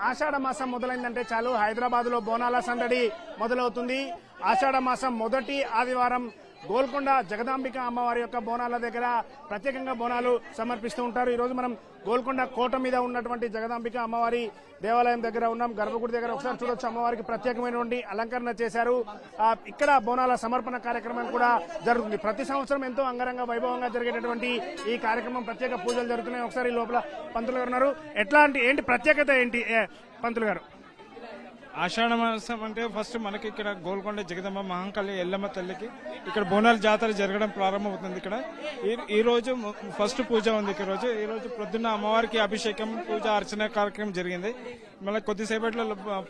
ఆషాఢ మాసం మొదలైందంటే చాలు. హైదరాబాద్లో బోనాల సందడి మొదలవుతుంది. ఆషాఢ మాసం మొదటి ఆదివారం గోల్కొండ జగదాంబిక అమ్మవారి యొక్క బోనాల దగ్గర ప్రత్యేకంగా బోనాలు సమర్పిస్తూ ఉంటారు. ఈరోజు మనం గోల్కొండ కోట మీద ఉన్నటువంటి జగదాంబిక అమ్మవారి దేవాలయం దగ్గర ఉన్నాం. గర్భగుడి దగ్గర ఒకసారి చూడొచ్చు. అమ్మవారికి ప్రత్యేకమైనటువంటి అలంకరణ చేశారు. ఇక్కడ బోనాల సమర్పణ కార్యక్రమం కూడా జరుగుతుంది. ప్రతి సంవత్సరం ఎంతో అంగరంగ వైభవంగా జరిగేటటువంటి ఈ కార్యక్రమం ప్రత్యేక పూజలు జరుగుతున్నాయి. ఒకసారి ఈ లోపల పంతులు గారు ఉన్నారు. ఎట్లాంటి ఏంటి ప్రత్యేకత ఏంటి? పంతులు గారు. ఆషాఢ మాసం అంటే ఫస్ట్ మనకి ఇక్కడ గోల్కొండ జగదమ్మ మహంకాళి ఎల్లమ్మ తల్లికి ఇక్కడ బోనాల జాతర జరగడం ప్రారంభమవుతుంది ఇక్కడ. ఈ- రోజు ఫస్ట్ పూజ ఉంది ఇక్కడ రోజు. ఈ రోజు ప్రొద్దున్న అమ్మవారికి అభిషేకం పూజ అర్చన కార్యక్రమం జరిగింది. మళ్ళీ కొద్దిసేపట్లో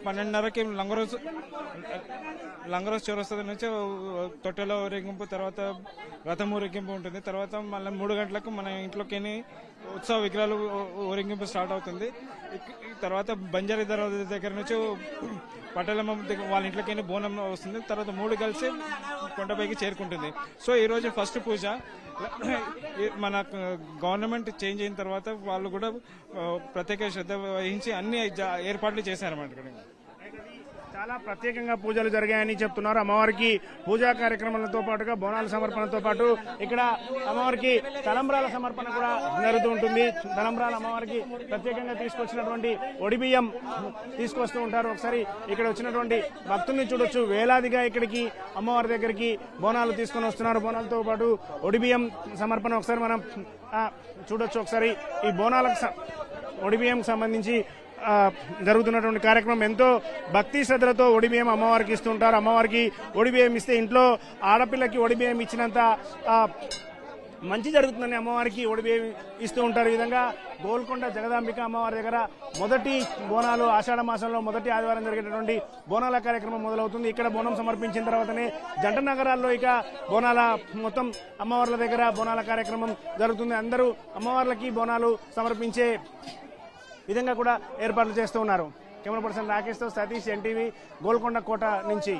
పన్నెండున్నరకి లంగరోజు లంగరోజు చౌరస్తా నుంచి తొట్టెలో ఊరేగింపు తర్వాత రథం ఊరేగింపు ఉంటుంది. తర్వాత మళ్ళీ మూడు గంటలకు మన ఇంట్లోకి ఉత్సవ విగ్రహాలు ఊరేగింపు స్టార్ట్ అవుతుంది. తర్వాత బంజారీ దర్వాజా దగ్గర నుంచి పట్టలమ్మ దగ్గర వాళ్ళ ఇంట్లోకి బోనం వస్తుంది. తర్వాత మూడు కలిసి కొండపైకి చేరుకుంటుంది. సో ఈ రోజు ఫస్ట్ పూజ. మన గవర్నమెంట్ చేంజ్ అయిన తర్వాత వాళ్ళు కూడా ప్రత్యేక శ్రద్ధ వహించి అన్ని ఏర్పాట్లు చేశారన్నమాట ఇక్కడ. చాలా ప్రత్యేకంగా పూజలు జరిగాయని చెప్తున్నారు. అమ్మవారికి పూజా కార్యక్రమాలతో పాటుగా బోనాల సమర్పణతో పాటు ఇక్కడ అమ్మవారికి తలంబ్రాల సమర్పణ కూడా జరుగుతూ ఉంటుంది. తలంబ్రాల అమ్మవారికి ప్రత్యేకంగా తీసుకొచ్చినటువంటి ఒడిబియ్యం తీసుకొస్తూ ఉంటారు. ఒకసారి ఇక్కడ వచ్చినటువంటి భక్తుల్ని చూడొచ్చు. వేలాదిగా ఇక్కడికి అమ్మవారి దగ్గరికి బోనాలు తీసుకొని వస్తున్నారు. బోనాలతో పాటు ఒడిబియ్యం సమర్పణ ఒకసారి మనం చూడొచ్చు. ఒకసారి ఈ బోనాలకు స- ఒడిబియ్యంకి సంబంధించి జరుగుతున్నటువంటి కార్యక్రమం ఎంతో భక్తి శ్రద్ధలతో ఒడిబియ్యం అమ్మవారికి ఇస్తుంటారు. అమ్మవారికి ఒడిబియ్యం ఇస్తే ఇంట్లో ఆడపిల్లకి ఒడిబియ్యం ఇచ్చినంత మంచి జరుగుతుందని అమ్మవారికి ఒడిబియ్యం ఇస్తూ ఉంటారు ఈ విధంగా. గోల్కొండ జగదాంబిక అమ్మవారి దగ్గర మొదటి బోనాలు ఆషాఢ మాసంలో మొదటి ఆదివారం జరిగేటటువంటి బోనాల కార్యక్రమం మొదలవుతుంది. ఇక్కడ బోనం సమర్పించిన తర్వాతనే జంట నగరాల్లో ఇక బోనాల మొత్తం అమ్మవార్ల దగ్గర బోనాల కార్యక్రమం జరుగుతుంది. అందరూ అమ్మవార్లకి బోనాలు సమర్పించే విధంగా కూడా ఏర్పాట్లు చేస్తూ ఉన్నారు. కెమెరా పర్సన్ రాకేష్తో సతీష్ ఎన్టీవీ గోల్కొండ కోట నుంచి.